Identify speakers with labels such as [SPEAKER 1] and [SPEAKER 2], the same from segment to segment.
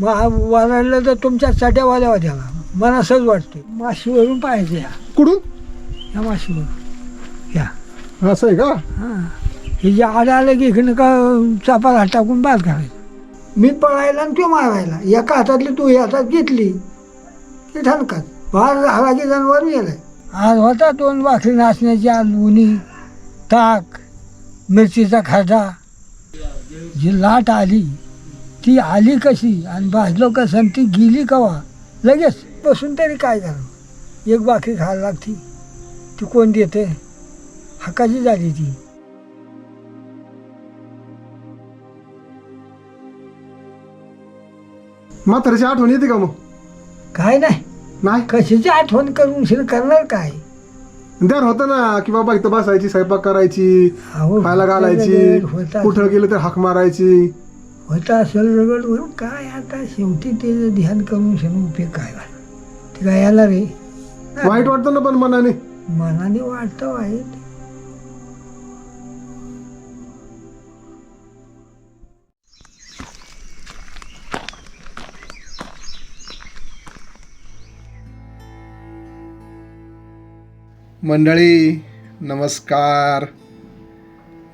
[SPEAKER 1] मग हा तर तुमच्या चट्या होत्या. का मला असंच वाटतं माशीवरून पाहायचं ह्या
[SPEAKER 2] कुठून?
[SPEAKER 1] ह्या माशीवरून. ह्या
[SPEAKER 2] असं आहे का?
[SPEAKER 1] हां. हे जे आड आलं की इकडनं का चापाला हात टाकून बाद करायचं. मी पळायला आणि तो मारायला. एका हातातली तू ह्या हातात घेतली. ते ठणकात बाहेर झाला की जनावर गेलं आज होता दोन वाखरी नाचण्याची आज उनी ताक मिरचीचा खाजा जी लाट आली ती आली कशी? आणि भाजलो कसं? ती गेली कवा? लगेच बसून तरी काय करावं? एक बाकी खायला लागती. ती कोण देते? हकाची झाली ती.
[SPEAKER 2] म्हाताऱ्याची आठवण येते का मग?
[SPEAKER 1] काय नाही.
[SPEAKER 2] नाही?
[SPEAKER 1] कशाची आठवण करून शिर करणार काय?
[SPEAKER 2] द्यार होतं ना की बाबा इथं बसायची स्वयंपाक करायची
[SPEAKER 1] अहो,
[SPEAKER 2] खायला घालायची
[SPEAKER 1] होता
[SPEAKER 2] कुठं गेलं तर हाक मारायची.
[SPEAKER 1] होता असेल रगड वरून काय आता शेवटी ते ध्यान करून शिरून उपयोग काय झाला? ते काय याला रे?
[SPEAKER 2] वाईट वाटतं ना पण मनाने?
[SPEAKER 1] मनाने वाटतं वाईट.
[SPEAKER 2] मंडळी नमस्कार.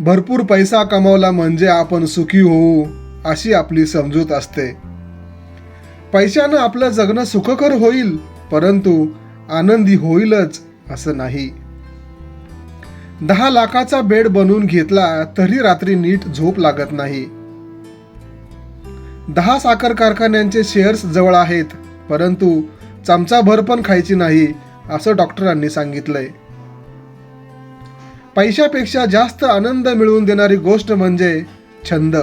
[SPEAKER 2] भरपूर पैसा कमवला म्हणजे आपण सुखी होऊ. अशी आपली समजूत असते. पैशानं आपलं जगणं सुखकर होईल परंतु आनंदी होईलच असं नाही. दहा लाखाचा बेड बनवून घेतला तरी रात्री नीट झोप लागत नाही. दहा साखर कारखान्यांचे शेअर्स जवळ आहेत परंतु चमचाभर पण खायची नाही असं डॉक्टरांनी सांगितलंय. पैशापेक्षा जास्त आनंद मिळवून देणारी गोष्ट म्हणजे छंद.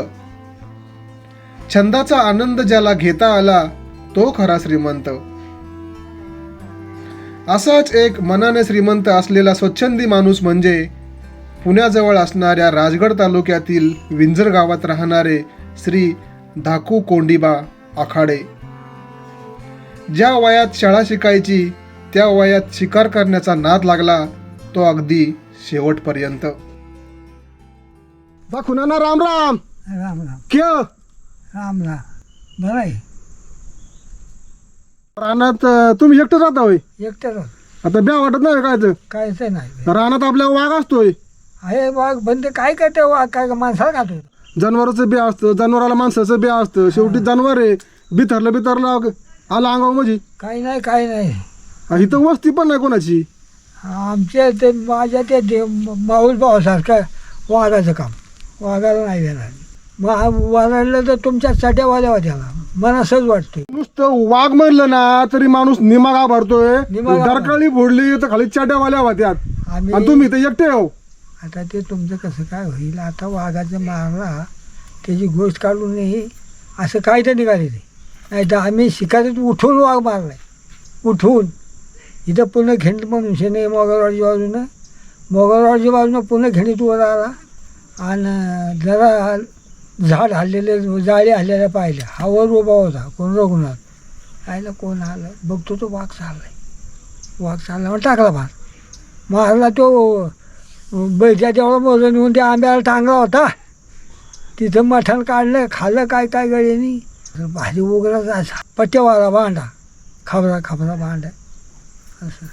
[SPEAKER 2] छंदाचा आनंद ज्याला घेता आला तो खरा श्रीमंत. असाच एक मनाने श्रीमंत असलेला स्वच्छंदी माणूस म्हणजे पुण्याजवळ असणाऱ्या राजगड तालुक्यातील विंझर गावात राहणारे श्री धाकू कोंडिबा आखाडे. ज्या वयात शाळा शिकायची त्या वयात शिकार करण्याचा नाद लागला तो अगदी शेवटपर्यंत. दाखवून राम राम.
[SPEAKER 1] राम राम.
[SPEAKER 2] क्या
[SPEAKER 1] राम राम बरं आहे.
[SPEAKER 2] रानात अं, तुम्ही एकटं राहता होय?
[SPEAKER 1] एकटं
[SPEAKER 2] आता ब्या वाटत नाही काय तर
[SPEAKER 1] कायच नाही.
[SPEAKER 2] रानात आपल्या वाघ असतोय.
[SPEAKER 1] आहे वाघ बंद काय करते वाघ? काय का माणसाला खातो
[SPEAKER 2] जनावराचं बी असतं जनावराला माणसाचं बी असतं. शेवटी जनावर आहे. बिथरलं बिथरलं आलं अंगाव म्हणजे.
[SPEAKER 1] काही नाही काही नाही.
[SPEAKER 2] इथं वस्ती पण नाही कोणाची.
[SPEAKER 1] आमच्या ते माझ्या त्या दे माऊल भावासारखं वाघाचं काम. वाघाला नाही देणार. मग वरडलं तर तुमच्या वाल्या होत्या. का मला असंच वाटतं
[SPEAKER 2] नुसतं वाघ म्हणलं ना तरी माणूस निमागा भरतोय.
[SPEAKER 1] भर-
[SPEAKER 2] डरकाळी फोडली तर खाली चाट्यावाल्या होत्यात आणि
[SPEAKER 1] आम्ही
[SPEAKER 2] तुम्ही इथं एकटे हो.
[SPEAKER 1] आता ते तुमचं कसं काय होईल? आता वाघाचं मारला त्याची गोष्ट काढू नये असं काय तर निघाले ते. नाही तर आम्ही शिकारीत उठून वाघ मारलाय. उठून. इथं पुन्हा खिंड म्हणून शेने मोगलवाडच्या बाजूनं. मोगलवाडच्या बाजूनं पुन्हा खिंडीत वर आला. आणि जरा झाड हल्लेले जाळी हल्लेल्या पाहिल्या. हावर उभा होता. कोण रघुनाथ? आयला कोण आलं? बघतो तो वाघ चाललाय. वाघ चालला मग टाकला भार मारला तो बैठ्या तेवढा मोजून येऊन त्या आंब्याला टांगला होता. तिथं मठण काढलं खाल्लं काय काय गळ्यानी. भाजी वगैरे जायचा पट्ट्यावाला भांडा. खबरा खबरा भांडा. असं.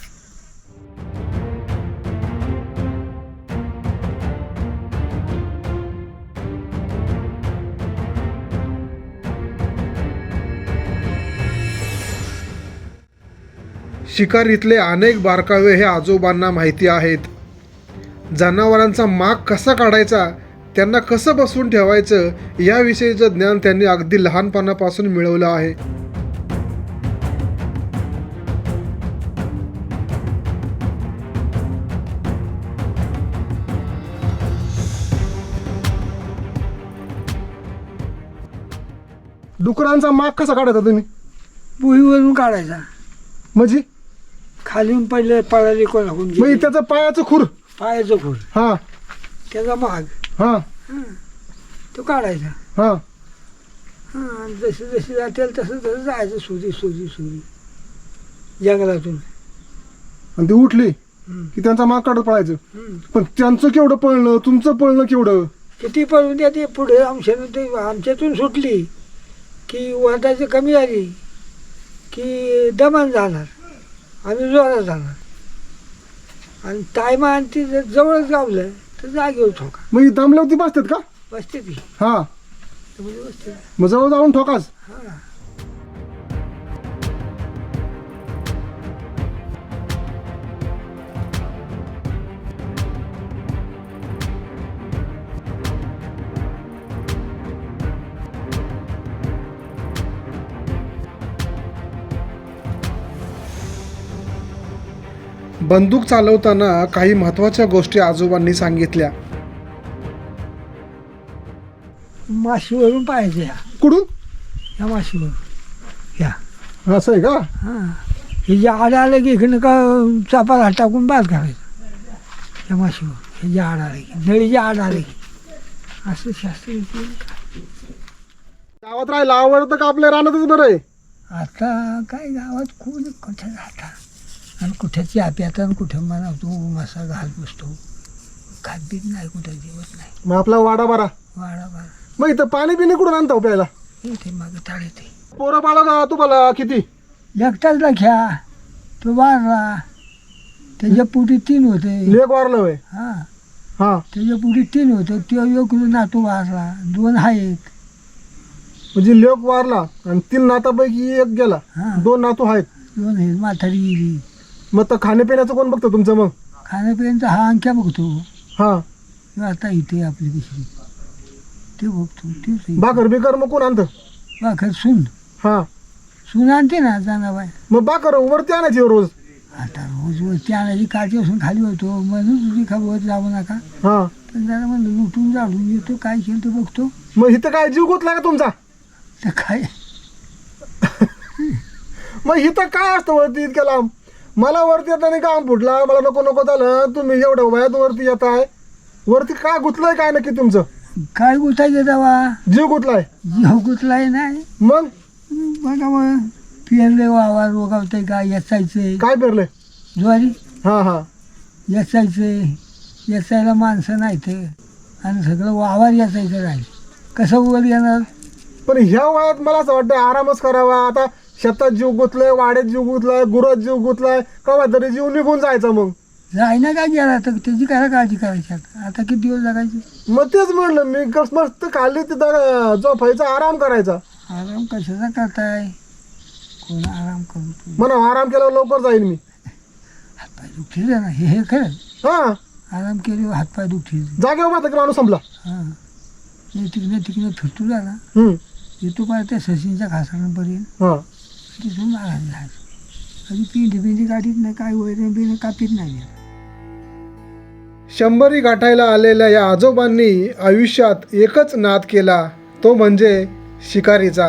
[SPEAKER 2] शिकारीतले अनेक बारकावे हे आजोबांना माहिती आहेत. जनावरांचा माग कसा काढायचा त्यांना कसं बसवून ठेवायचं याविषयीचं ज्ञान त्यांनी अगदी लहानपणापासून मिळवलं आहे. डुकरांचा माग कसा काढायचा तुम्ही?
[SPEAKER 1] बुईवरून काढायचा.
[SPEAKER 2] म्हणजे?
[SPEAKER 1] खालीून पडले पळाले कोणाकडून
[SPEAKER 2] म्हणजे
[SPEAKER 1] गेले.
[SPEAKER 2] त्याचं पायाचं खुर.
[SPEAKER 1] पायाचं खूर.
[SPEAKER 2] हा.
[SPEAKER 1] त्याचा माग
[SPEAKER 2] हा.
[SPEAKER 1] हं. तो काढायचा.
[SPEAKER 2] हा.
[SPEAKER 1] हां जशी जशी जातील तसं तसं जायचं सुरी सुरी सुरी जंगलातून.
[SPEAKER 2] आणि ती उठली. की त्यांचा माग काढत पळायचं. पण त्यांचं केवढं पळणं तुमचं पळणं केवढं?
[SPEAKER 1] किती पळून द्या ते पुढे आमच्यानं ते आमच्यातून सुटली की वाटायची कमी आली की दमान जाणार. आम्ही जोरात जाणार. आणि टायमा आणि ती जर जवळच गावलं तर जागेवर ठोका.
[SPEAKER 2] मग ही दमल्यावरती बसतात का?
[SPEAKER 1] बसते ती.
[SPEAKER 2] हा.
[SPEAKER 1] तर म्हणजे बसते.
[SPEAKER 2] मग जवळ जाऊन ठोकाच.
[SPEAKER 1] हां.
[SPEAKER 2] बंदूक चालवताना काही महत्त्वाच्या गोष्टी आजोबांनी सांगितल्या.
[SPEAKER 1] माशीवरून ह्या
[SPEAKER 2] कुठून?
[SPEAKER 1] ह्या माशीवरून. ह्या
[SPEAKER 2] असं आहे का?
[SPEAKER 1] हां. हे जे आड आलं की इकडनं का चापाला टाकून बाद करायचं? ह्या माशीवर हे जे आड आलं की नळी जे आड आलं की. असं शास्त्र
[SPEAKER 2] गावात राहायला आवडतं का आपल्या रानातच बरं आहे?
[SPEAKER 1] आता काय गावात कोण कुठे राहता आणि कुठ्याची आप्यात आणि कुठं म्हणा तू मसा घाल बसतो. खात बीत नाही कुठं जेवत नाही.
[SPEAKER 2] मग आपला वाडा बारा.
[SPEAKER 1] वाडा वाडा
[SPEAKER 2] मग इथं पाणी पिणी कुठून आणता हो प्यायला?
[SPEAKER 1] इथे मागं ताळ येते
[SPEAKER 2] पोरं बाळा का तुम्हाला किती?
[SPEAKER 1] एकटाच लख्या तो वारला. त्याच्या पोटी तीन होते.
[SPEAKER 2] लेख वारलं होय?
[SPEAKER 1] हां.
[SPEAKER 2] हा.
[SPEAKER 1] त्याच्या पुढे तीन होतं. तो एक नातू वारला. दोन आहेत
[SPEAKER 2] म्हणजे लेख वारला आणि तीन नातापैकी एक गेला.
[SPEAKER 1] हा.
[SPEAKER 2] दोन नातू आहेत.
[SPEAKER 1] दोन आहेत म्हातारी गेली.
[SPEAKER 2] मग तर खाण्यापिण्याचं कोण बघतं तुमचं मग?
[SPEAKER 1] खाण्यापिण्याचा हा अंक्या बघतो.
[SPEAKER 2] हा.
[SPEAKER 1] आता इथे आपली दुसरी ते बघतो तेच.
[SPEAKER 2] भाकर बिकर मग कोण आणतं?
[SPEAKER 1] भाकर सून.
[SPEAKER 2] हा.
[SPEAKER 1] सून आणते ना जाणाबाई
[SPEAKER 2] मग भाकर वरती आणायची रोज.
[SPEAKER 1] आता रोज वरती आणायची काळजी असून खाली होतो. म्हणून तुझी खबर जाऊ नका.
[SPEAKER 2] हा.
[SPEAKER 1] पण जरा म्हणलं लुटून जाडून येतो काय केलं तर बघतो.
[SPEAKER 2] मग इथं काय जीव गुतला का तुमचा?
[SPEAKER 1] तर काय?
[SPEAKER 2] मग इथं काय असतं वरती इतक्या लांब? मला वरती येताना काम फुटला मला नको नको झालं. तुम्ही एवढं वयात वरती येत आहे वरती काय गुतलंय काय नक्की तुमचं?
[SPEAKER 1] काय गुतायचं दवा
[SPEAKER 2] जीव गुतलाय.
[SPEAKER 1] जीव गुतलाय नाही.
[SPEAKER 2] मग?
[SPEAKER 1] बघा मग पेरले वावा रोगावतंय का? याचायचंय
[SPEAKER 2] काय पेरलंय?
[SPEAKER 1] ज्वारी.
[SPEAKER 2] हा हा.
[SPEAKER 1] याचायचंय याचायला माणसं नाहीत. आणि सगळं वावर याचायचं राहील. कसं वर येणार?
[SPEAKER 2] पण ह्या वयात मला असं वाटतं आरामच करावा. आता शेतात जीव गुतलाय वाड्यात जीव गुतलाय गुरात जीव गुतलाय कवा तरी जीव निघून जायचा मग.
[SPEAKER 1] जायना काय गेला? तर त्याची काय काळजी करायची? आता आता किती दिवस जगायचे?
[SPEAKER 2] मग तेच म्हणलं मी कस मस्त खाल्ली तिथं झोपायचा आराम करायचा.
[SPEAKER 1] आराम कशाचा करताय? कोण आराम करतो
[SPEAKER 2] म्हणा आराम केल्यावर लवकर जाईन मी.
[SPEAKER 1] हातपाय दुखतील ना? हे हे खरं?
[SPEAKER 2] हा.
[SPEAKER 1] आराम केल्यावर हातपाय दुखतील.
[SPEAKER 2] जागेवर की माणूस संपला.
[SPEAKER 1] हां. तिकडे तिकडे फिरतो झाला.
[SPEAKER 2] हम्म.
[SPEAKER 1] येतो काय त्या सचिनच्या खासापर्यंत
[SPEAKER 2] हा.
[SPEAKER 1] तिथून आराम झाला पिंडी पिंडी काढीत नाही काय वैरण बिरण कापीत नाही.
[SPEAKER 2] शंभरी गाठायला आलेल्या या आजोबांनी आयुष्यात एकच नाद केला तो म्हणजे शिकारीचा.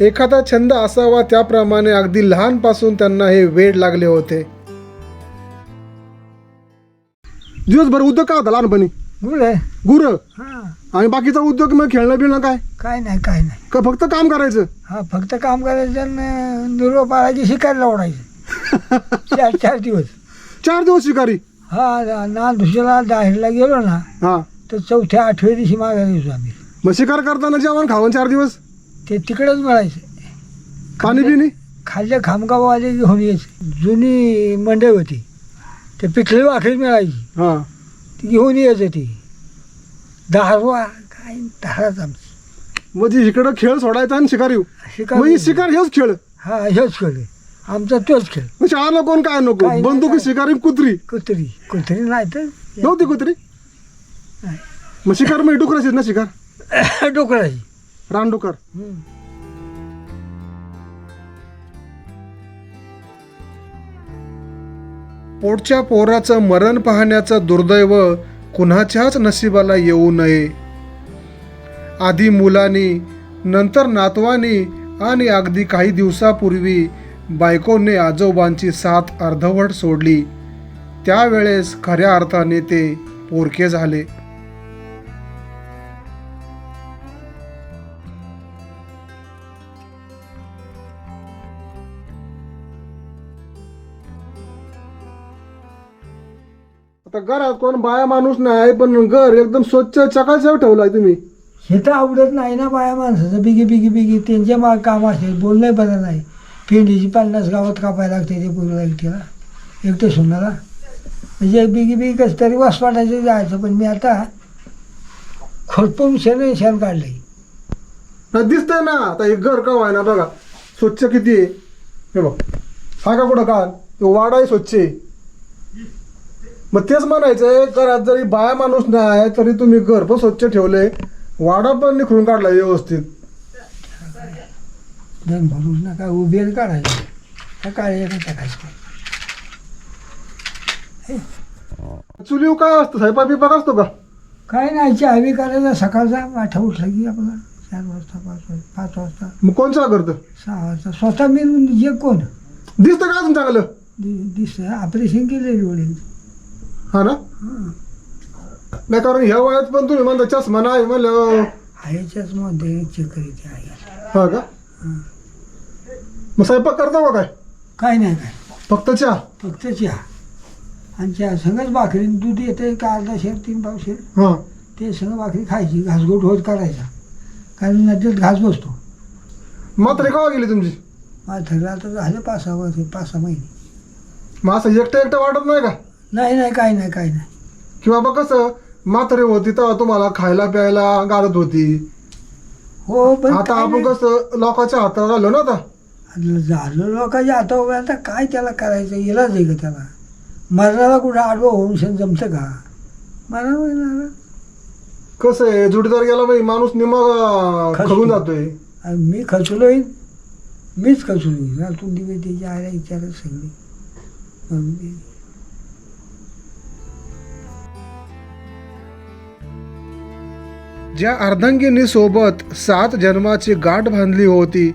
[SPEAKER 2] एखादा छंद असावा त्याप्रमाणे अगदी लहानपासून त्यांना हे वेड लागले होते. दिवसभर उद्योग का होता लहानपणी.
[SPEAKER 1] गुड आहे.
[SPEAKER 2] गुर.
[SPEAKER 1] हां.
[SPEAKER 2] आणि बाकीचा उद्योग मग खेळणं बिळणं काय?
[SPEAKER 1] काय नाही काय नाही.
[SPEAKER 2] का फक्त काम करायचं?
[SPEAKER 1] हा फक्त काम करायचं आणि निरोप पाळायची शिकायला ओढायचं चार चार दिवस.
[SPEAKER 2] चार दिवस शिकारी?
[SPEAKER 1] हा ना दुसऱ्याला दाहेरला गेलो ना
[SPEAKER 2] हा.
[SPEAKER 1] तर चौथ्या आठव्या दिवशी मागायला येतो आम्ही.
[SPEAKER 2] मग शिकार करताना जेवण खावण चार दिवस?
[SPEAKER 1] ते तिकडेच मिळायचं.
[SPEAKER 2] पाणी बिणी?
[SPEAKER 1] खाल्ल्या खामगाववाले घेऊन यायचे. जुनी मंडई होती. ते पिठली वाखरी मिळायची.
[SPEAKER 2] हा.
[SPEAKER 1] ती घेऊन यायचं ती. दहावा काय? दहाच आमचं
[SPEAKER 2] म्हणजे इकडं खेळ सोडायचा आणि शिकारी
[SPEAKER 1] शिकार
[SPEAKER 2] मग ही शिकार हेच खेळ.
[SPEAKER 1] हा हेच खेळ आहे. आमचा तोच खेळ.
[SPEAKER 2] मग शाळा कोण काय नको?
[SPEAKER 1] काय नाही,
[SPEAKER 2] बंदुकी
[SPEAKER 1] काय.
[SPEAKER 2] शिकारी कुत्री.
[SPEAKER 1] कुत्री. कुत्री नाही तर
[SPEAKER 2] नव्हती कुत्री?
[SPEAKER 1] नाही.
[SPEAKER 2] मग शिकार मग डुकराचीच ना शिकार?
[SPEAKER 1] डोकराची.
[SPEAKER 2] रानडुकर
[SPEAKER 1] हम्म.
[SPEAKER 2] पोटच्या पोराचं मरण पाहण्याचं दुर्दैव कुणाच्याच नशिबाला येऊ नये. आधी मुलांनी नंतर नातवानी आणि अगदी काही दिवसापूर्वी बायकोने आजोबांची साथ अर्धवट सोडली. त्यावेळेस खऱ्या अर्थाने ते पोरके झाले. घरात कोण बाया माणूस नाही पण घर एकदम स्वच्छ चकाचक ठेवलाय तुम्ही.
[SPEAKER 1] हे तर आवडत नाही ना बाया माणसाचं. बिगी बिगी बिगी. त्यांचे मा काम असेल बोलणं बरं नाही. पेंडीची पन्नास गावात कापायला लागते ते पूर्व एकटीला. एकटे सुनाला. म्हणजे बिगी बिगी कसं तरी वास वाटायचं जायचं पण मी आता खोडपून शेण शेण काढलं
[SPEAKER 2] दिसतंय ना आता हे घर का आहे ना बघा. स्वच्छ किती आहे? हे बघ. हा का कुठं काल? तो वाडाही स्वच्छ आहे. मग तेच म्हणायचंय घरात जरी बाया माणूस नाही तरी तुम्ही घर पण स्वच्छ ठेवले. वाडा पण निखळून काढला व्यवस्थित.
[SPEAKER 1] धन भरून नका उभे काढायचं टाकायचं
[SPEAKER 2] चुलीव काय असतं? स्वयंपाक बिपाक असतो का?
[SPEAKER 1] काय नाही चहा बी करायचा. सकाळचा वाठा उठला की आपला चार वाजता पाच वाजता पाच वाजता.
[SPEAKER 2] मग कोण चहा करतं?
[SPEAKER 1] सहा वाजता. स्वतः मी जे कोण.
[SPEAKER 2] दिसतं का अजून चांगलं?
[SPEAKER 1] दि- दिसतं. ऑपरेशन केलेली वडील.
[SPEAKER 2] हा ना? नाही कारण ह्या वयात पण तुम्ही म्हणता चष्मा नाही म्हणलं
[SPEAKER 1] ह्याच्याच मध्ये चेक करीत आहे.
[SPEAKER 2] हा का? मग स्वयंपाक करता का काय?
[SPEAKER 1] काय नाही काय
[SPEAKER 2] फक्त चहा?
[SPEAKER 1] फक्त चहा. आणि चहा संगच भाकरी दूध येते का अर्धा शेर तीन पाव शेर?
[SPEAKER 2] हा.
[SPEAKER 1] ते संग भाकरी खायची घासगोट होत करायचा कारण नदीत घास बसतो.
[SPEAKER 2] म्हातारी केव्हा गेली तुमची?
[SPEAKER 1] माझं ठरलं आता झालं पाच सहा वर्ष पाच सहा महिने.
[SPEAKER 2] मग असं एकटं एकटं वाटत नाही का?
[SPEAKER 1] नाही नाही काय नाही काय नाही.
[SPEAKER 2] की बाबा कसं म्हातारी होती तेव्हा तुम्हाला खायला प्यायला घालत होती.
[SPEAKER 1] हो पण
[SPEAKER 2] आता आपण
[SPEAKER 1] नाही.
[SPEAKER 2] कसं लोकांच्या हातावर आलो ना आता.
[SPEAKER 1] आता झालं लोकांच्या हातावर आता काय त्याला करायचं? इलाज आहे का त्याला? मरणाला कुठं आडवं होऊन शेण जमतं का? मरणार येणार
[SPEAKER 2] कसं आहे जुडीदार गेला बाई माणूस निमा
[SPEAKER 1] खचतो.
[SPEAKER 2] खगून जातोय.
[SPEAKER 1] आणि मी खचलोय मीच खचलोय ना तू दिवे त्याच्या आईला विचारत सगळी मग मी-
[SPEAKER 2] ज्या अर्धांगिनी सोबत सात जन्माची गाठ बांधली होती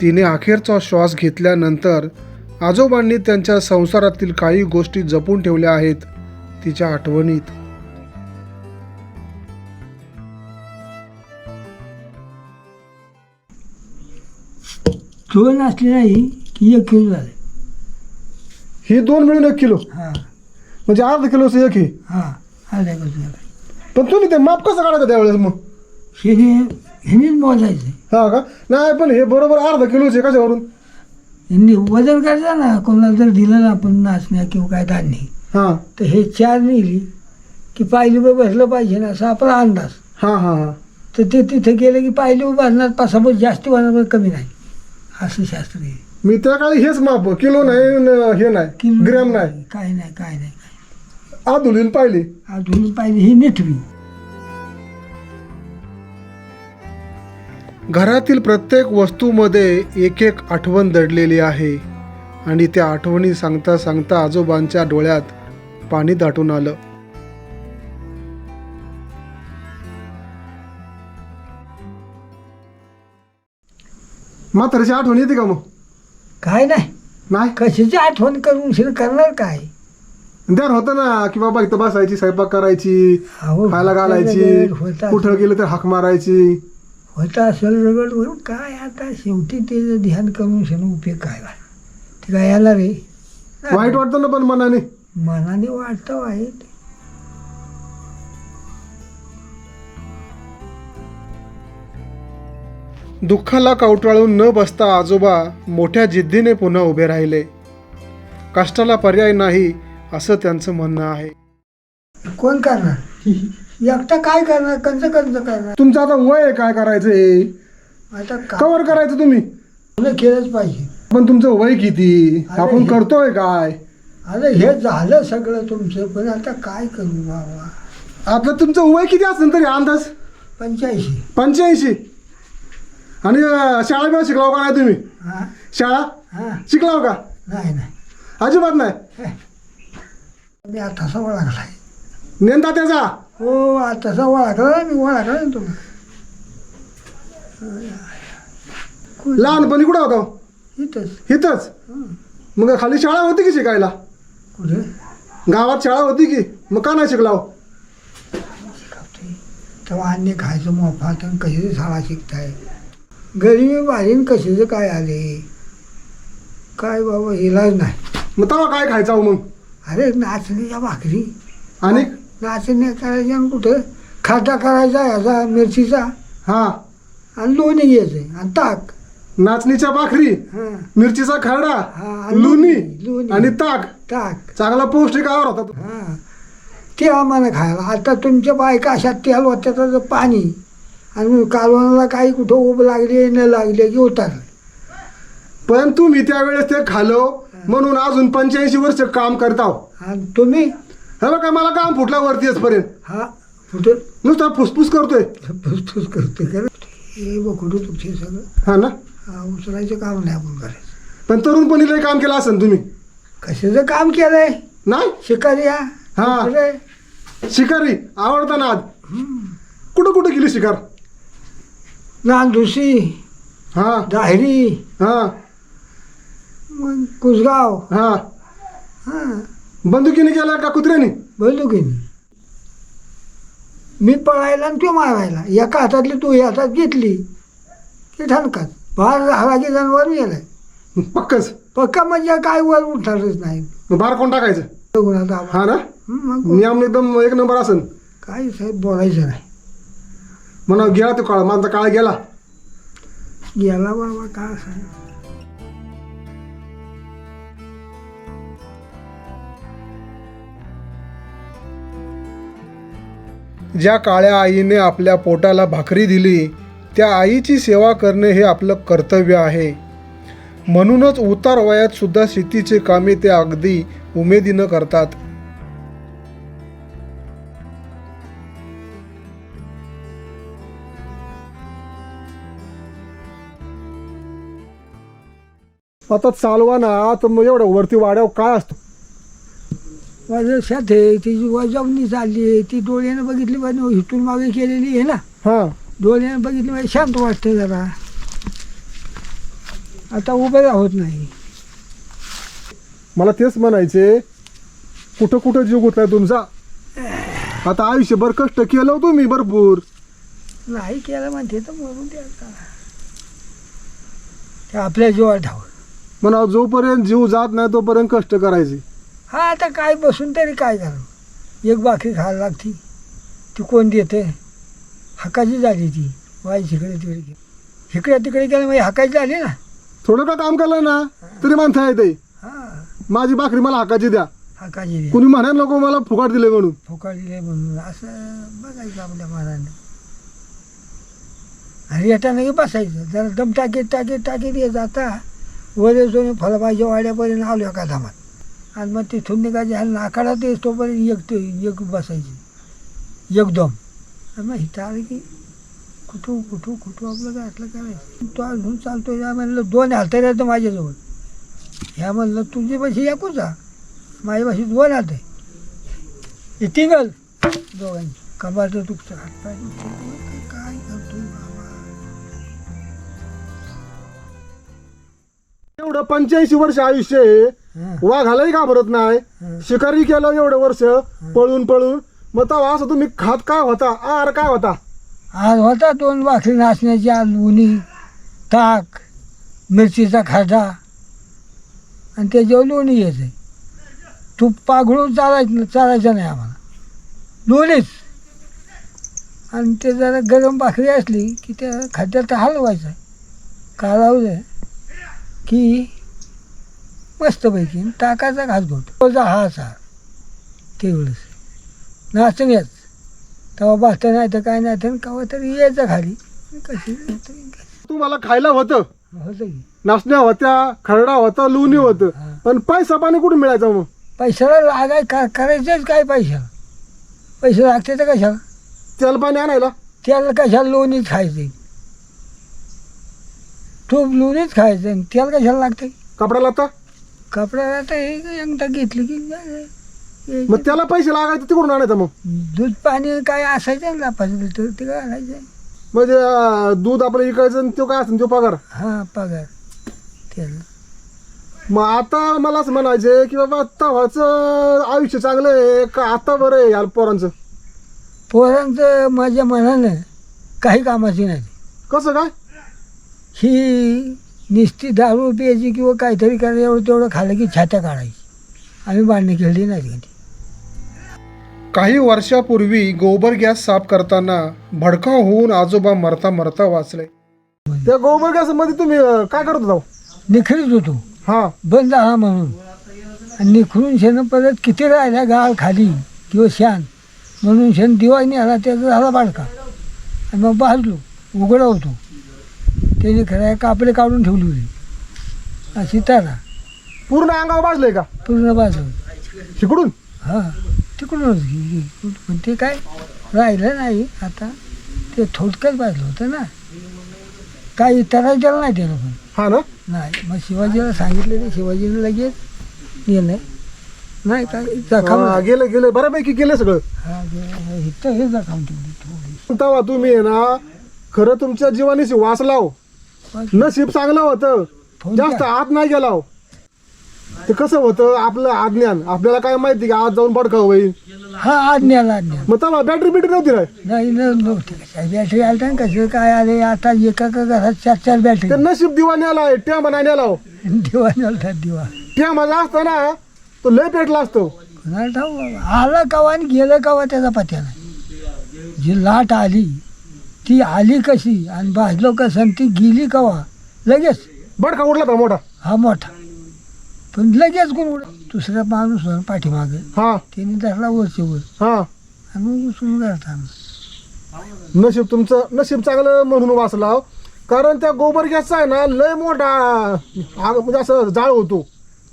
[SPEAKER 2] तिने अखेरचा श्वास घेतल्यानंतर आजोबांनी त्यांच्या संसारातील काही गोष्टी जपून ठेवल्या आहेत तिच्या आठवणीत.
[SPEAKER 1] दोन असली नाही की एक किलो झाले.
[SPEAKER 2] ही दोन मिळून एक किलो?
[SPEAKER 1] हां.
[SPEAKER 2] म्हणजे अर्धा किलोचं एक ही
[SPEAKER 1] हां अर्ध्या किलो
[SPEAKER 2] पण तुम्ही ते माप कसं काढायचं त्यावेळेस मग?
[SPEAKER 1] हिने हिनेच मोजायचं.
[SPEAKER 2] हा का? नाही पण हे बरोबर अर्धा किलोचे कशावरून?
[SPEAKER 1] यांनी वजन करायचं ना कोणाला जर दिलं ना आपण नाचण्या किंवा काय धान्य
[SPEAKER 2] हा.
[SPEAKER 1] तर हे चार नेली की पायली उभं बसलं पाहिजे ना असा आपला अंदाज.
[SPEAKER 2] हा हा हा.
[SPEAKER 1] तर ते तिथे गेलं की पायली उभं बसणार पासाबत जास्ती बसणार कमी नाही. असं शास्त्र आहे.
[SPEAKER 2] मी त्या काळी हेच माप किलो नाही न हे नाही
[SPEAKER 1] किलो
[SPEAKER 2] ग्रॅम नाही
[SPEAKER 1] काय नाही काय नाही.
[SPEAKER 2] आधुलीन पाहिली.
[SPEAKER 1] अजून पाहिजे ही नेटवी
[SPEAKER 2] घरातील प्रत्येक वस्तूमध्ये एक एक आठवण दडलेली आहे आणि त्या आठवणी सांगता सांगता आजोबांच्या डोळ्यात पाणी दाटून आलं. म्हातारीची आठवण येते का मग?
[SPEAKER 1] काय नाही.
[SPEAKER 2] नाही?
[SPEAKER 1] कशाची आठवण करून शिर करणार काय?
[SPEAKER 2] ध्यान होतं ना की बाबा इथं बसायची स्वयंपाक करायची
[SPEAKER 1] अहो,
[SPEAKER 2] खायला घालायची
[SPEAKER 1] होता
[SPEAKER 2] कुठं गेलं तर हाक मारायची.
[SPEAKER 1] होता असेल रगड वरून काय आता शेवटी ते ध्यान करून शेण उपयोग काय बा ते काय याला रे?
[SPEAKER 2] वाईट वाटतं ना पण मनाने.
[SPEAKER 1] मनाने वाटतं वाईट.
[SPEAKER 2] दुःखाला कवटाळून न बसता आजोबा मोठ्या जिद्दीने पुन्हा उभे राहिले. कष्टाला पर्याय नाही असं त्यांचं म्हणणं आहे.
[SPEAKER 1] कोण करणार? एकटा काय करणार? कंच कंच करणार?
[SPEAKER 2] तुमचं आता वय आहे काय करायचंय
[SPEAKER 1] आता
[SPEAKER 2] कवर करायचं तुम्ही?
[SPEAKER 1] केलंच पाहिजे.
[SPEAKER 2] पण तुमचं वय किती?
[SPEAKER 1] अरे
[SPEAKER 2] आपण
[SPEAKER 1] हे-
[SPEAKER 2] करतोय काय?
[SPEAKER 1] आता हे झालं सगळं तुमचं पण आता काय करू बाबा?
[SPEAKER 2] आता तुमचं वय किती असेल तरी अंदाज?
[SPEAKER 1] पंच्याऐंशी.
[SPEAKER 2] पंच्याऐंशी. आणि अं, शाळा बिळा शिकलाव का नाही तुम्ही?
[SPEAKER 1] हा?
[SPEAKER 2] शाळा?
[SPEAKER 1] हा.
[SPEAKER 2] शिकलाव का?
[SPEAKER 1] नाही नाही.
[SPEAKER 2] अजिबात नाही.
[SPEAKER 1] मी आता तसा ओळखलाय
[SPEAKER 2] नेंदा त्याचा?
[SPEAKER 1] हो आता तसा ओळखला मी ओळखला ना तुम्ही
[SPEAKER 2] लहानपणी कुठं होता?
[SPEAKER 1] इथंच.
[SPEAKER 2] इथंच. मग खाली शाळा होती की शिकायला?
[SPEAKER 1] कुठे?
[SPEAKER 2] गावात शाळा होती की? मग का नाही
[SPEAKER 1] शिकवते तेव्हा अन्य खायचं मोफात आणि कशाची शाळा शिकताय? गरीबी बाहेरीन कशाचं काय आले काय बाबा इलाज नाही.
[SPEAKER 2] मग तेव्हा काय खायचा हो मग?
[SPEAKER 1] अरे नाचणीच्या भाकरी.
[SPEAKER 2] आणि?
[SPEAKER 1] नाचण्या करायच्या आणि कुठं? खाता करायचा ह्याचा मिरचीचा?
[SPEAKER 2] हा.
[SPEAKER 1] आणि लोणी घ्यायचं आणि ताक.
[SPEAKER 2] नाचणीच्या भाकरी
[SPEAKER 1] हां.
[SPEAKER 2] मिरचीचा खरडा
[SPEAKER 1] हा,
[SPEAKER 2] लोणी
[SPEAKER 1] लोणी.
[SPEAKER 2] आणि ताक.
[SPEAKER 1] ताक.
[SPEAKER 2] चांगला पौष्टिक आहार होता तो.
[SPEAKER 1] हां. ते आम्हाला खायला. आता तुमच्या बायका अशा तेल वाटतं पाणी. आणि कालवणाला काही कुठं उभं लागले न लागले की उतारलं.
[SPEAKER 2] पण तुम्ही त्यावेळेस ते खालो म्हणून अजून पंच्याऐंशी वर्ष काम करताव
[SPEAKER 1] आणि तुम्ही?
[SPEAKER 2] हे बघा मला काम फुटला वरती पर्यंत
[SPEAKER 1] हा कुठं
[SPEAKER 2] नुसता फुसफुस करतोय.
[SPEAKER 1] फुसफुस करते कर हे बघ तुमचे सगळं.
[SPEAKER 2] हा ना?
[SPEAKER 1] हा, उचलायचं काम नाही आपण करायचं.
[SPEAKER 2] पण तरुणपणीला काम केलं असेल तुम्ही.
[SPEAKER 1] कशाचं काम केलंय?
[SPEAKER 2] नाही?
[SPEAKER 1] शिकारी हा.
[SPEAKER 2] हा. शिकारी? आवडता नाद कुठं कुठं गेली शिकार?
[SPEAKER 1] नांदुसी
[SPEAKER 2] हा.
[SPEAKER 1] दाहरी.
[SPEAKER 2] हा.
[SPEAKER 1] मग कुसगाव.
[SPEAKER 2] हा.
[SPEAKER 1] हां.
[SPEAKER 2] बंदुकीने केला का कुत्र्याने?
[SPEAKER 1] नाही मी पळायला आणि तो मारायला. एका हातातली तू या हातात घेतली. की ठणकात बाहेर झाला की जनावर गेलाय.
[SPEAKER 2] पक्कच.
[SPEAKER 1] पक्का म्हणजे काय वर उठणारच नाही.
[SPEAKER 2] बार कोण टाकायचं. हा ना?
[SPEAKER 1] मग
[SPEAKER 2] नियम एकदम एक नंबर असन.
[SPEAKER 1] काय साहेब बोलायचं नाही.
[SPEAKER 2] म्हणा गेला तो काळ. माझा काळ गेला.
[SPEAKER 1] गेला बाबा का साहेब?
[SPEAKER 2] ज्या काळ्या आईने आपल्या पोटाला भाकरी दिली त्या आईची सेवा करणे हे आपलं कर्तव्य आहे. म्हणूनच उतार वयात सुद्धा शेतीचे कामे ते अगदी उमेदीनं करतात. आता चालवा ना तर मग एवढं वरती वाड्यावर काय असतो?
[SPEAKER 1] माझं शेत आहे तिची वजवणी चालली आहे. ती डोळ्यानं बघितली पाहिजे इथून मागे केलेली आहे ना.
[SPEAKER 2] हा.
[SPEAKER 1] डोळ्यानं बघितली पाहिजे शांत वाटतं जरा. आता उभं राहत नाही.
[SPEAKER 2] मला तेच म्हणायचे कुठं कुठं जीव गुतलाय तुमचा? आता आयुष्यभर कष्ट केलं तुम्ही भरपूर.
[SPEAKER 1] नाही केलं म्हणते तर म्हणून आता. ते आपल्या जीवावर धावत
[SPEAKER 2] म्हणा जोपर्यंत जीव जात नाही तोपर्यंत कष्ट करायचे.
[SPEAKER 1] हा आता काय बसून तरी काय करावं एक भाकरी खायला लागती. ती कोण देते? हकाची झाली ती. वाई इकडे तिकडे इकडे तिकडे गेलं म्हणजे हकाची झाली ना.
[SPEAKER 2] थोडं का काम केलं ना तरी म्हणता येते
[SPEAKER 1] हा.
[SPEAKER 2] माझी भाकरी मला हाकाची द्या.
[SPEAKER 1] हकाची दे.
[SPEAKER 2] कुणी म्हणायला नको मला फुकाट दिले म्हणून.
[SPEAKER 1] फुकाट दिले म्हणून. असं बघायचं आपल्या मनाने. आणि येताना की बसायचं. जरा दम टाकीत टाकीत टाकीत येत जाता. वर सोने फळभाजी वाड्यापर्यंत आलो एका धामात. आणि मग तिथून निघायचे आणि नाकाडात येस तोपर्यंत एक तो एक बसायची. एकदम. आणि मग हिथं आलं की कुठं कुठं कुठं आपलं काय असलं करायचं? तो अजून चालतो या म्हणलं दोन हातर येतं माझ्याजवळ. ह्या म्हणलं तुझी पैसे एकूच जा. माझ्या भाषेत दोन हात आहे हे तिघल दोघांनी कमाचं दुखतं. हातपाय काय करतो बाबा?
[SPEAKER 2] एवढं पंच्याऐंशी वर्ष आयुष्य आहे. वाघालाही घाबरत नाही. शिकारी केलं एवढं वर्ष पळून पळून. मग तेव्हा असं तुम्ही खात काय होता? आर काय होता?
[SPEAKER 1] आज होता दोन भाकरी नाचण्याची आज उनी ताक मिरचीचा खाजा आणि त्याच्यावर लोणी यायचं. तूप पाघळून चालायचं चालायचं नाही आम्हाला. लोणीच आणि ते जरा गरम भाकरी असली की त्या खाद्यात हलवायचं. काढावलं की मस्तपैकी. टाकाचा घास घोट तोचा हा असा. तेवढंच. नाचण्याच तेव्हा बसता नाही तर काय नाही तर केव्हा तरी यायचं खाली. कशी
[SPEAKER 2] तुम्हाला खायला होतं.
[SPEAKER 1] होतं की.
[SPEAKER 2] नाचण्या होत्या खरडा होता लोणी होतं. पण पैसा पाणी कुठून मिळायचा मग?
[SPEAKER 1] पैशाला लागाय का करायचंच काय पैशाला पैसे लागते तर कशाला?
[SPEAKER 2] तेल पाणी आणायला?
[SPEAKER 1] त्याला कशाला लोणीच खायचे? तूप लोणीच खायचं त्याला कशाला लागते?
[SPEAKER 2] कपड्याला आता
[SPEAKER 1] कपड्याला तर हे एकदा घेतली की. हे
[SPEAKER 2] मग त्याला पैसे लागायचे तिकडून आणायचं मग?
[SPEAKER 1] दूध पाणी काय असायचं ना ते काय आणायचं?
[SPEAKER 2] म्हणजे अं, दूध आपलं इकायचं आणि तो काय असेल तो पगार?
[SPEAKER 1] हां पगार. त्याला
[SPEAKER 2] मग आता मला असं म्हणायचे की बाबा तवाचं आयुष्य चांगलं आहे का आता बरं आहे ह्या पोरांचं?
[SPEAKER 1] पोरांचं माझ्या मनानं काही कामाची नाही.
[SPEAKER 2] कसं काय?
[SPEAKER 1] ही निस्ती दारू प्यायची किंवा काहीतरी करायचं एवढं तेवढं खाल्लं की छात्या काढायची. आम्ही बांधणी केली नाही कधी
[SPEAKER 2] काही वर्षापूर्वी गोबर गॅस साफ करताना भडकाव होऊन आजोबा मरता मरता वाचले. त्या गोबर गॅसमध्ये तुम्ही अं, काय करत होता?
[SPEAKER 1] निखळीत होतो.
[SPEAKER 2] हा.
[SPEAKER 1] बंद झाला म्हणून. आणि निखळून शेण परत किती राहिल्या गाळ खाली किंवा शान. म्हणून शेण दिवाळी आला त्याचा झाला बाडका आणि मग भाजलो उघडा होतो. त्याने खऱ्या कापडे काढून ठेवली होती. अशी तारा
[SPEAKER 2] पूर्ण अंगावर भाजलंय का?
[SPEAKER 1] पूर्ण बाजू
[SPEAKER 2] शिकडून
[SPEAKER 1] हां तिकडूनच गेली पण ते काय राहिलं नाही. आता ते थोडक्यात बाजलं होतं ना. काही तरायच्याला नाही त्याला पण.
[SPEAKER 2] हा ना?
[SPEAKER 1] नाही. मग शिवाजीला सांगितलं ते शिवाजीने लगेच नेलं. नाही काय जखम
[SPEAKER 2] हा, गेले गेले. बऱ्यापैकी गेले सगळं.
[SPEAKER 1] हा इथं हे जखम ठेवली थोडी
[SPEAKER 2] तेव्हा तुम्ही आहे ना खरं तुमच्या जीवानीशी वाच लाव. नशीब चांगलं होतं. जास्त आत नाही गेला हो. ते कसं होतं? आपलं अज्ञान. आपल्याला काय माहिती की आज जाऊन बडका होईल?
[SPEAKER 1] हा आज्ञाला आज्ञा
[SPEAKER 2] मग तेव्हा बॅटरी बिटरी नव्हती रे.
[SPEAKER 1] नाही न- नव्हते. बॅटरी आल्या ना कसं काय आले? आता एका एका घरात चार चार बॅटरी
[SPEAKER 2] ते नशीब दिवा न्याला ट्या म्हणा न्याला
[SPEAKER 1] दिवा नव्हता दिवा
[SPEAKER 2] ट्या माझा असताना तो लय पेटला असतो.
[SPEAKER 1] कोणाला ठाऊक बाबा. आलं कवा आणि गेलं कवा त्याचा पत्या नाही. जी लाट आली ती आली कशी? आणि भाजलो कसं? आणि ती गेली कवा? लगेच.
[SPEAKER 2] बडका उडला का मोठा.
[SPEAKER 1] हा मोठा. पण लगेच कोण उड दुसरा माणूस होता पाठीमागे.
[SPEAKER 2] हा.
[SPEAKER 1] त्याने धरला वरचे वर.
[SPEAKER 2] हा.
[SPEAKER 1] आणि उचलून करता
[SPEAKER 2] नशीब तुमचं नशीब चांगलं म्हणून वाचला. कारण त्या गोबर गॅसचा आहे ना लय मोठा आग म्हणजे असं जाळ होतो.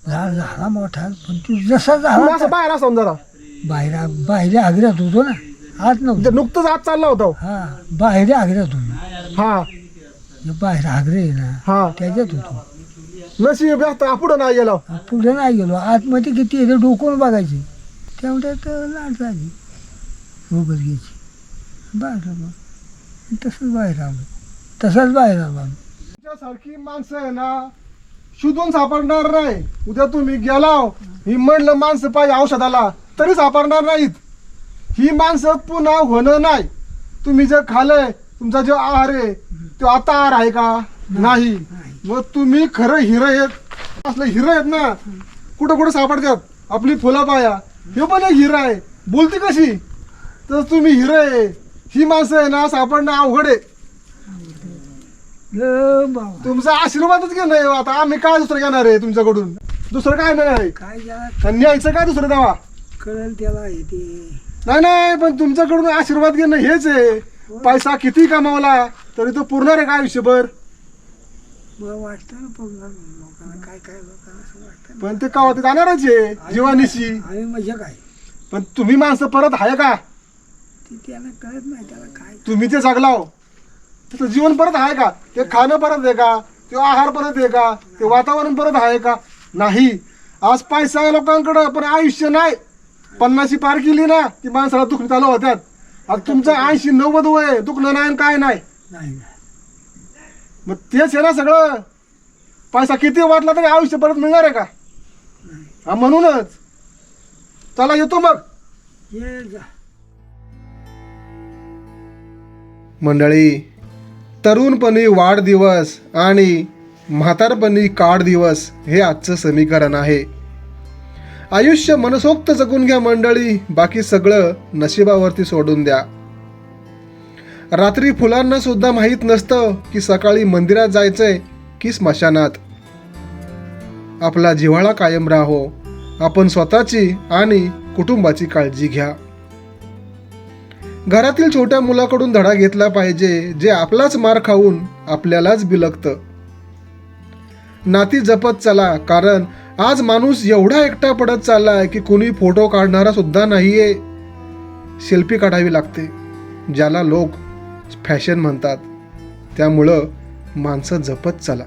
[SPEAKER 1] झाड झाला मोठा पण तू जसा झाला
[SPEAKER 2] असं बाहेर असता जरा.
[SPEAKER 1] बाहेर बाहेर आग्र्यात होतो ना.
[SPEAKER 2] म्हणजे
[SPEAKER 1] नव्हतं.
[SPEAKER 2] नुकतंच आत चालला होता हो.
[SPEAKER 1] हा बाहेर आग्र्यात होतो
[SPEAKER 2] हा.
[SPEAKER 1] जे बाहेर आग्रे आहे ना
[SPEAKER 2] हा.
[SPEAKER 1] त्याच्यात होतो.
[SPEAKER 2] नशीब जास्त पुढं नाही गेला
[SPEAKER 1] पुढे नाही गेलो. आतमध्ये किती येते डोकून बघायचे. तेवढ्यात लाट झाली. गोबर घ्यायची बाहेर मग तसंच बाहेर आलो. तसाच बाहेर आलो आम्ही.
[SPEAKER 2] सारखी माणसं आहे ना शोधून सापडणार नाही. उद्या तुम्ही गेला ही. म्हणलं माणसं पाहिजे औषधाला तरी सापडणार नाहीत. ही माणसं पुन्हा होणं नाही. तुम्ही जे खाल्लंय तुमचा जो आहार आहे तो आता आहार आहे का? नाही. मग तुम्ही खरं हिरं आहेत असलं हिरं आहेत ना कुठं कुठं सापडतात. आपली फुलं पाया हे पण एक हिरं आहे. बोलते कशी? तर तुम्ही हिरं आहे. ही माणसं आहे ना सापडणं अवघड आहे. तुमचा आशीर्वादच घेणं आहे आता आम्ही काय दुसरं घेणार आहे तुमच्याकडून? दुसरं काय नाही आहे?
[SPEAKER 1] काय
[SPEAKER 2] न्यायचं काय दुसरं द्यावा
[SPEAKER 1] कळेल त्याला येते
[SPEAKER 2] नाही नाही पण तुमच्याकडून आशीर्वाद घेणं हेच आहे. पैसा किती कमावला तरी तो पुरणार आहे का आयुष्यभर?
[SPEAKER 1] मला वाटतं ना बघणार लोकांना काय काय लोकांना असं वाटतं
[SPEAKER 2] पण ते कावा ते जाणारच आहे जीवानिशी.
[SPEAKER 1] मजा काय
[SPEAKER 2] पण तुम्ही माणसं परत आहे का?
[SPEAKER 1] ती त्याला कळत नाही त्याला काय
[SPEAKER 2] तुम्ही ते जगलाव त्याचं जीवन परत आहे का? ते खाणं परत आहे का? ते आहार परत आहे का? ते वातावरण परत आहे का? नाही. आज पैसा आहे लोकांकडं पण आयुष्य नाही. पन्नाशी पार केली ना ती माणसाला दुखणं चालू होत्यात. आता तुमचं ऐंशी नव्वद वय दुखणं नाही आणि काय नाही. मग तेच आहे ना सगळं. पैसा किती वाटला तरी आयुष्य परत मिळणार आहे का? हा म्हणूनच. चला येतो मग.
[SPEAKER 1] ये जा.
[SPEAKER 2] मंडळी तरुणपणी वाढदिवस आणि म्हातारपणी काढ दिवस हे आजचं समीकरण आहे. आयुष्य मनसोक्त जगून घ्या मंडळी बाकी सगळं नशिबावरती सोडून द्या. रात्री फुलांना सुद्धा माहीत नसतं की सकाळी मंदिरात जायचंय की स्मशानात. आपला जिव्हाळा कायम राहो. आपण स्वतःची आणि कुटुंबाची काळजी घ्या. घरातील छोट्या मुलाकडून धडा घेतला पाहिजे जे आपलाच मार खाऊन आपल्यालाच बिलगतं. नाती जपत चला कारण आज माणूस एवढा एकटा पडत चालला आहे की कुणी फोटो काढणारा सुद्धा नाहीये. सेल्फी काढावी लागते ज्याला लोक फॅशन म्हणतात. त्यामुळं माणसं जपत चला.